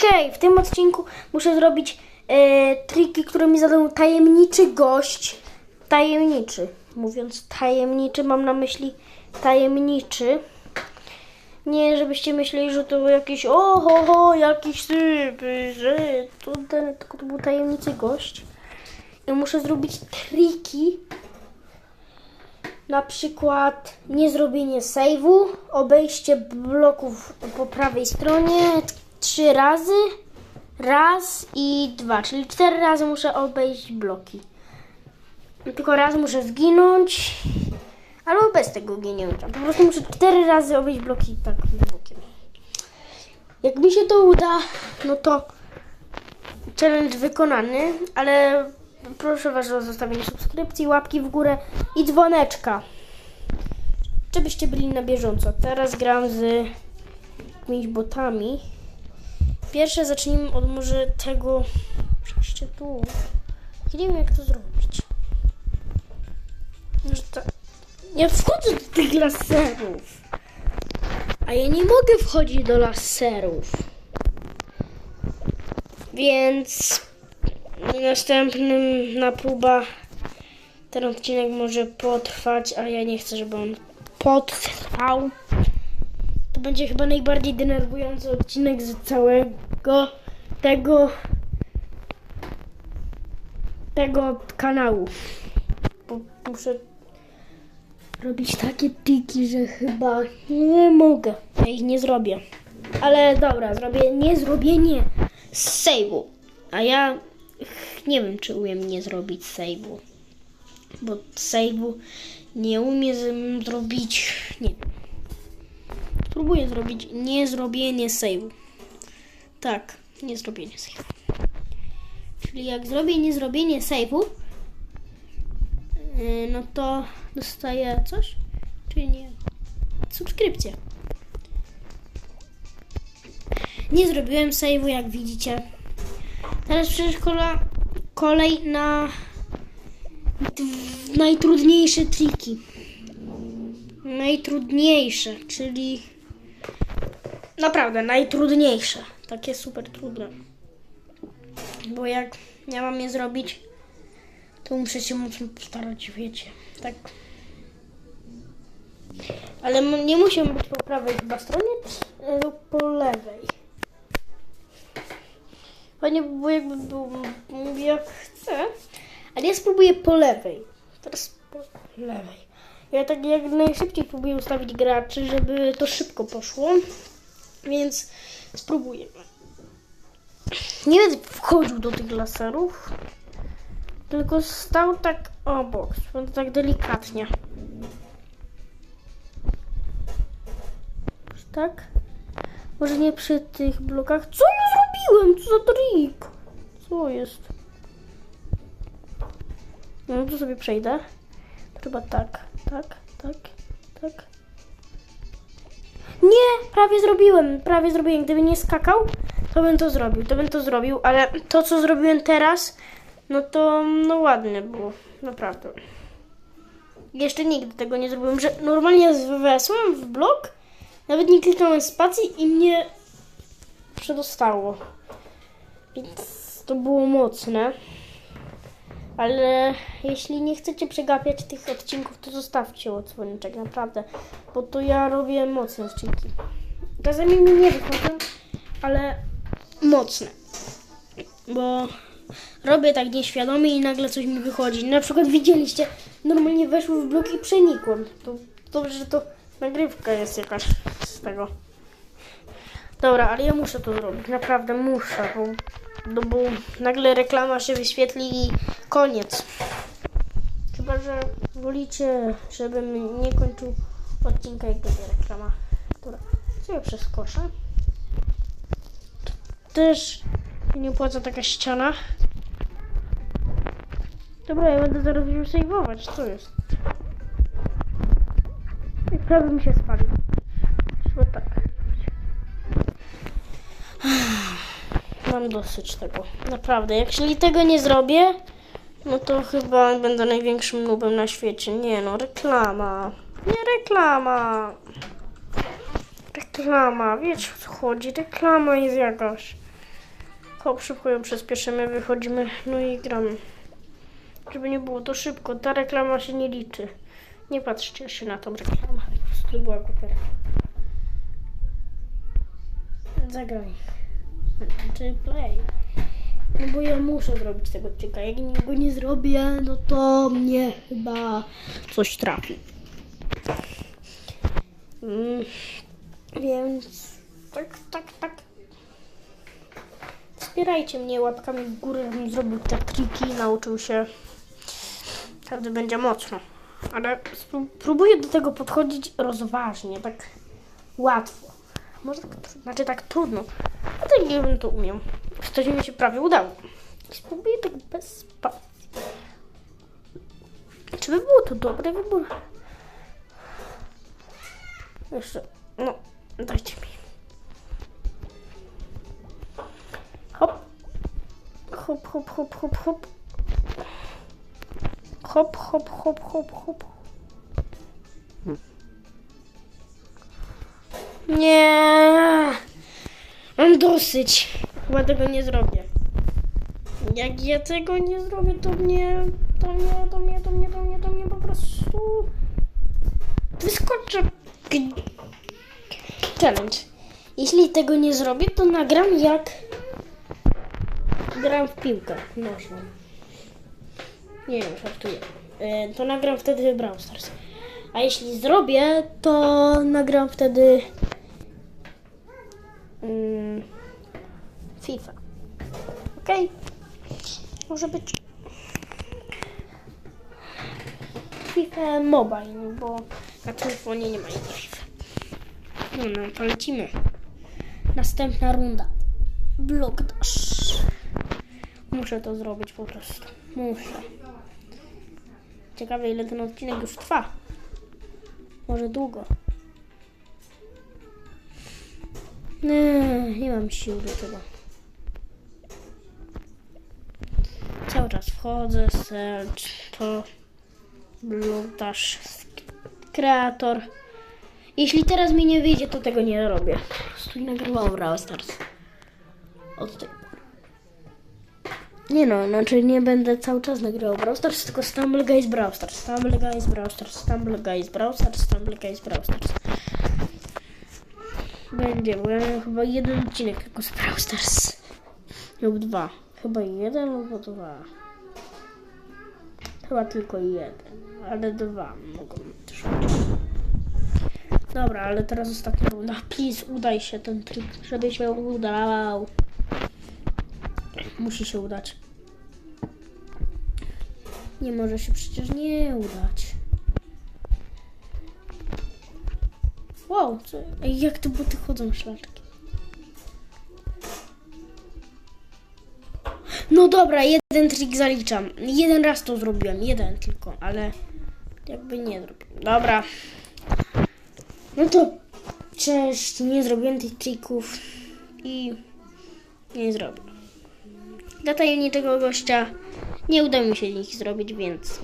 Okej, w tym odcinku muszę zrobić e, triki, które mi zadał tajemniczy gość. Tajemniczy. Mówiąc tajemniczy, mam na myśli tajemniczy. Nie, żebyście myśleli, że to jakiś oho, ho, jakiś syp, że to, ten, tylko to był tajemniczy gość. I muszę zrobić triki. Na przykład nie zrobienie save'u, obejście bloków po prawej stronie trzy razy, raz i dwa, czyli cztery razy muszę obejść bloki. Tylko raz muszę zginąć, albo bez tego ginięcia. Po prostu muszę cztery razy obejść bloki tak bokiem. Jak mi się to uda, no to challenge wykonany, ale proszę Was o zostawienie subskrypcji, łapki w górę i dzwoneczka. Żebyście byli na bieżąco. Teraz gram z jakimiś botami. Pierwsze zacznijmy od może tego. Przejście tu. Nie wiem jak to zrobić. Może to... Nie wchodzę do tych laserów. A ja nie mogę wchodzić do laserów. Więc następnym na próba ten odcinek może potrwać, a ja nie chcę, żeby on potrwał. To będzie chyba najbardziej denerwujący odcinek z całego tego tego kanału. Bo muszę robić takie tiki, że chyba nie mogę. Ja ich nie zrobię. Ale dobra, zrobię nie zrobienie save'u. A ja nie wiem, czy umiem nie zrobić save'u. Bo save'u nie umiem zrobić. Nie wiem. Spróbuję zrobić nie zrobienie save'u. Tak, nie zrobienie save'u. Czyli jak zrobię nie zrobienie save'u, yy, no to dostaję coś? Czy nie? Subskrypcję. Nie zrobiłem save'u, jak widzicie. Teraz przecież kola, kolej na najtrudniejsze triki. Najtrudniejsze, czyli naprawdę najtrudniejsze. Takie super trudne. Bo jak ja mam je zrobić, to muszę się mocno postarać, wiecie. Tak. Ale nie muszę być po prawej chyba stronie e, lub po lewej. Fajnie by jakby mówię jak chcę, ale ja spróbuję po lewej. Teraz po lewej. Ja tak jak najszybciej próbuję ustawić graczy, żeby to szybko poszło. Więc spróbuję. Nie będę wchodził do tych laserów, tylko stał tak obok, tak delikatnie. Tak? Może nie przy tych blokach. Co ja zrobiłem? Co za trik? Co jest? No to sobie przejdę. Chyba tak, tak, tak, tak. Nie, prawie zrobiłem, prawie zrobiłem. Gdyby nie skakał, to bym to zrobił, to bym to zrobił, ale to, co zrobiłem teraz, no to no ładne było, naprawdę. Jeszcze nigdy tego nie zrobiłem, że normalnie wesłem w blok, nawet nie kliknąłem spacji i mnie przedostało. Więc to było mocne. Ale jeśli nie chcecie przegapiać tych odcinków, to zostawcie odsłoniczek, naprawdę. Bo to ja robię mocne odcinki. Czasami mi nie wychodzą, ale mocne. Bo robię tak nieświadomie i nagle coś mi wychodzi. Na przykład widzieliście, normalnie weszły w blok i przenikłem. To dobrze, że to nagrywka jest jakaś z tego. Dobra, ale ja muszę to zrobić, naprawdę muszę, bo, no bo nagle reklama się wyświetli i koniec. Chyba, że wolicie, żebym nie kończył odcinka, jak będzie reklama. Dobra, sobie przeskoczę. Też nie opłaca taka ściana. Dobra, ja będę zaraz już sejwować, co jest? I prawie mi się spalił. Trzeba tak. Mam dosyć tego. Naprawdę. Jeśli tego nie zrobię, no to chyba będę największym nubem na świecie. Nie no, reklama. Nie reklama. Reklama. Wiecie o co chodzi? Reklama jest jakaś. Hop, szybko ją przyspieszymy, wychodzimy, no i gramy. Żeby nie było to szybko, ta reklama się nie liczy. Nie patrzcie się na tą reklamę, prostu była głupia. Zagraj. Czy play. No bo ja muszę zrobić tego odcinka. Jak go nie zrobię, no to mnie chyba coś trafi. Mm, więc tak, tak, tak. Wspierajcie mnie łapkami w górę, żebym zrobił te triki, nauczył się. Wtedy będzie mocno. Ale spró- próbuję do tego podchodzić rozważnie, tak łatwo. Może tak, znaczy tak trudno. Tak nie bym to umiał. Wtedy mi się prawie udało. Spróbuję tak bez spacji. Czy by było to dobry wybór? Jeszcze, no, dajcie mi. Hop. Hop, hop, hop, hop, hop. Hop, hop, hop, hop, hop. Nie. Mam dosyć. Chyba tego nie zrobię. Jak ja tego nie zrobię, to mnie, to mnie, to mnie, to mnie, to mnie, to mnie po prostu wyskoczę. Challenge. Jeśli tego nie zrobię, to nagram jak gram w piłkę nożną. Nie wiem, żartuję. E, To nagram wtedy Brawl Stars. A jeśli zrobię, to nagram wtedy mm, FIFA. Okej? Może być FIFA Mobile, bo na telefonie nie ma innej FIFA. No, no, to lecimy. Następna runda. Blok dash. Muszę to zrobić po prostu. Muszę. Ciekawe ile ten odcinek już trwa. Może długo. Nie, nie mam sił do tego. Cały czas wchodzę, search, to blog dash, kreator. Jeśli teraz mi nie wyjdzie, to tego nie robię. Po prostu nagrywam Brawl Stars. Od tej pory. Nie no, znaczy nie będę cały czas nagrywał Brawl Stars, tylko Stumble Guys Brawl Stars, Stumble Guys Brawl Stars, Stumble Guys Brawl Stars, Stumble Guys Brawl Stars. Będzie, bo ja miałem chyba jeden odcinek tylko z Brawl. Lub dwa. Chyba jeden lub dwa. Chyba tylko jeden, ale dwa mogą też. Dobra, ale teraz ostatnia runda. Please, udaj się ten trik, żeby się udawał. Musi się udać. Nie może się przecież nie udać. Wow, co? Jak te buty chodzą szlaczki. No dobra, jeden trik zaliczam. Jeden raz to zrobiłem, jeden tylko, ale jakby nie zrobiłem. Dobra. No to cześć, nie zrobiłem tych trików i nie zrobię. Dla tajemniczego gościa nie uda mi się ich zrobić, więc.